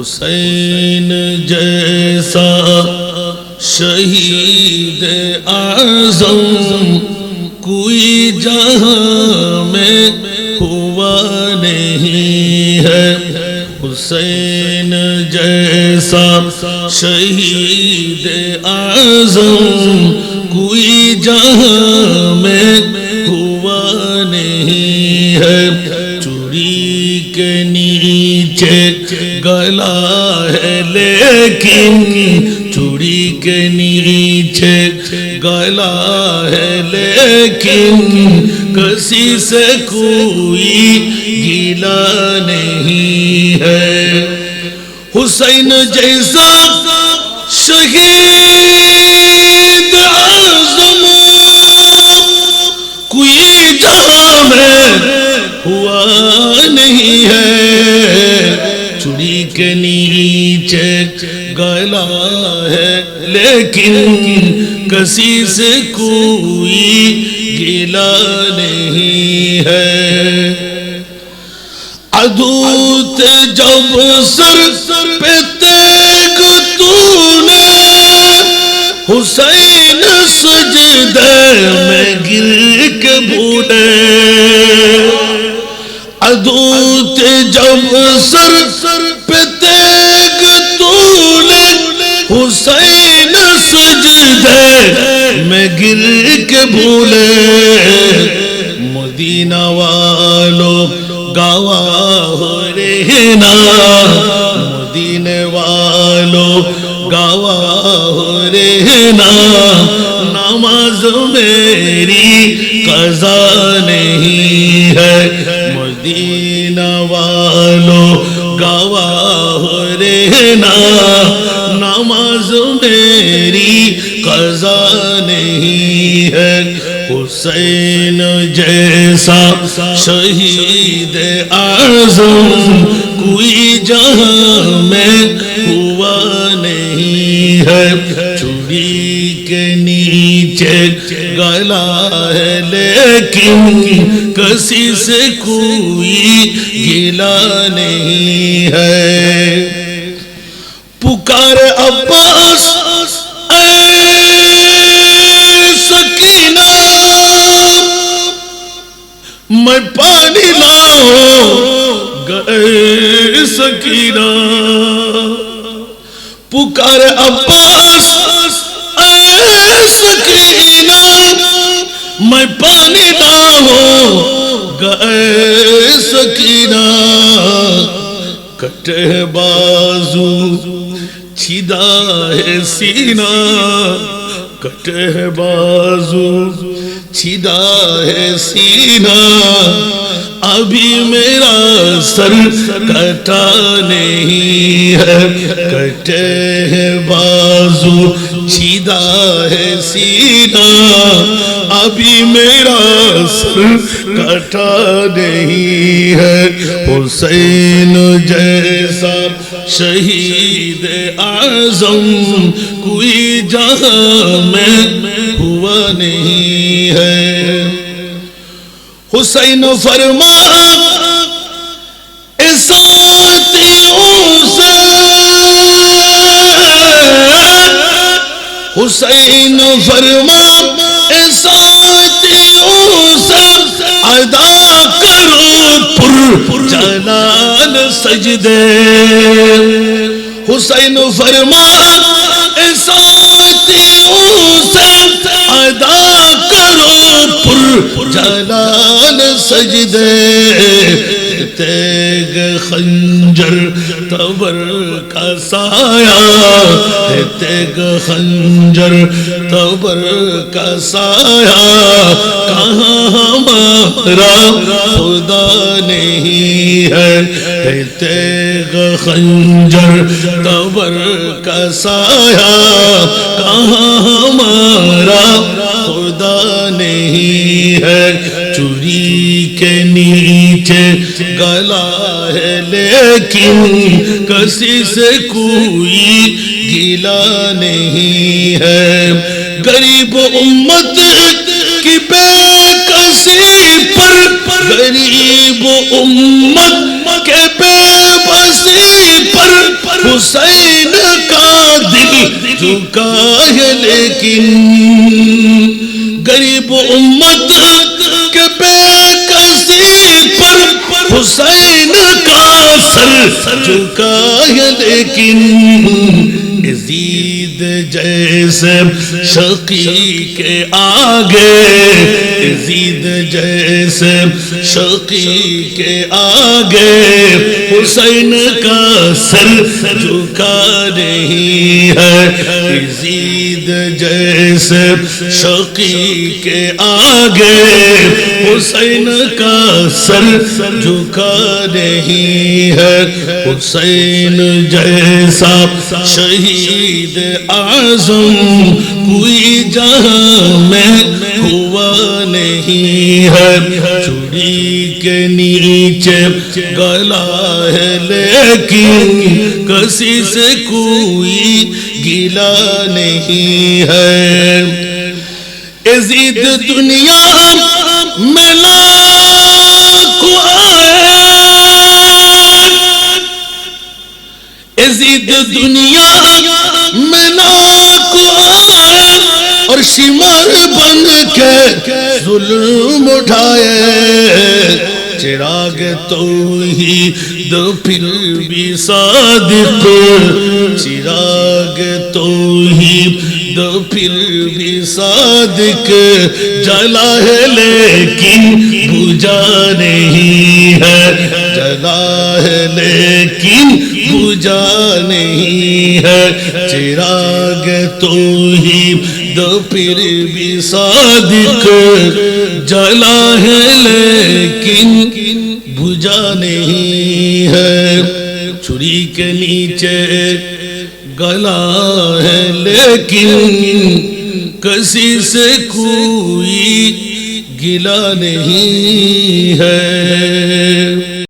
حسین جیسا شہید اعظم کوئی جہاں میں ہوا نہیں ہے۔ حسین جیسا شہید اعظم کوئی جہاں میں ہوا نہیں ہے۔ چوری کے نیچے گلا ہے لیکن چوڑی کے نیچے گلا ہے لیکن کسی سے کوئی گیلا نہیں ہے۔ حسین جیسا شہید کے نیچے گلا ہے، لیکن کسی سے کوئی گلا نہیں ہے۔ ادوت جب سر سر پہ تیگ تو نے حسین سجدے میں گر کے بوڑے ادوت جب سر سر سجدے گر کے بھولے مدینہ والو گواہ رہنا۔ مدینے والو گواہ رہنا۔ نماز میری قضا نہیں ہے۔ مدینہ والو گواہ رہنا۔ نماز میری قضا نہیں ہے۔ حسین جیسا شہید اعظم کوئی جہاں میں ہوا نہیں ہے۔ چوڑی کے نیچے گلا ہے، لیکن کسی سے کوئی گلا نہیں ہے۔ پکار عباس، اے سکینہ، میں پانی لاؤں گئے سکینہ۔ پکار عباس، اے سکینہ، میں پانی لاؤں گئے سکینہ۔ کٹے بازو چھدا ہے سینہ، کٹے بازو۔ چھدا ہے سینہ، ابھی میرا سر کٹا نہیں ہے۔ کٹے بازو چھدا ہے سینہ ابھی میرا سر کٹا نہیں ہے۔ حسین جیسا شہید اعظم کوئی جہاں میں ہوا نہیں ہے۔ حسین فرما ساتھیوں سے۔ حسین فرما ساتھیوں سے ادا کرو پر جلال سجدے۔ حسین فرما ساتھیوں سے ادا کرو پر جلال سجدے۔ تیگ خنجر، تبر کا سایہ۔ تیگ خنجر تبر کا سایہ کہاں ہمارا خدا نہیں ہے؟ تیگ خنجر تبر کا سایہ کہاں ہمارا خدا نہیں ہے؟ چوری کے نیچے گلا ہے، لیکن کسی سے کوئی گلا نہیں ہے۔ غریب امت کی بے کسی پر غریب امت کے بے بسی پر حسین کا دل جھکا ہے، لیکن غریب امت حسین کا سر جھکا ہے لیکن یزید جیسے شقی کے آگے، یزید جیسے شقی کے آگے، حسین کا سر جھکا نہیں ہے۔ یزید جیسے شقی کے آگے، حسین کا سر جھکا نہیں ہے۔ حسین جیسا شہید شہید اعظم، کوئی جہاں میں ہوا نہیں ہے۔ چوڑی کے نیچے گلا ہے، لیکن کسی سے کوئی گلا نہیں ہے۔ عزید دنیا میں لاکھوں آئے۔ عزید دنیا ظلم اٹھائے۔ چراغ تو ہی دو پھر بھی صادق۔ چراغ تو ہی دو پھر بھی صادق۔ جلا ہے لیکن بجا نہیں ہے۔ جلا ہے لیکن بجا نہیں ہے۔ چراغ تو ہی دو پھر بھی صادق جلا ہے، لیکن بجا نہیں ہے۔ چھری کے نیچے گلا ہے، لیکن کسی سے کوئی گلا نہیں ہے۔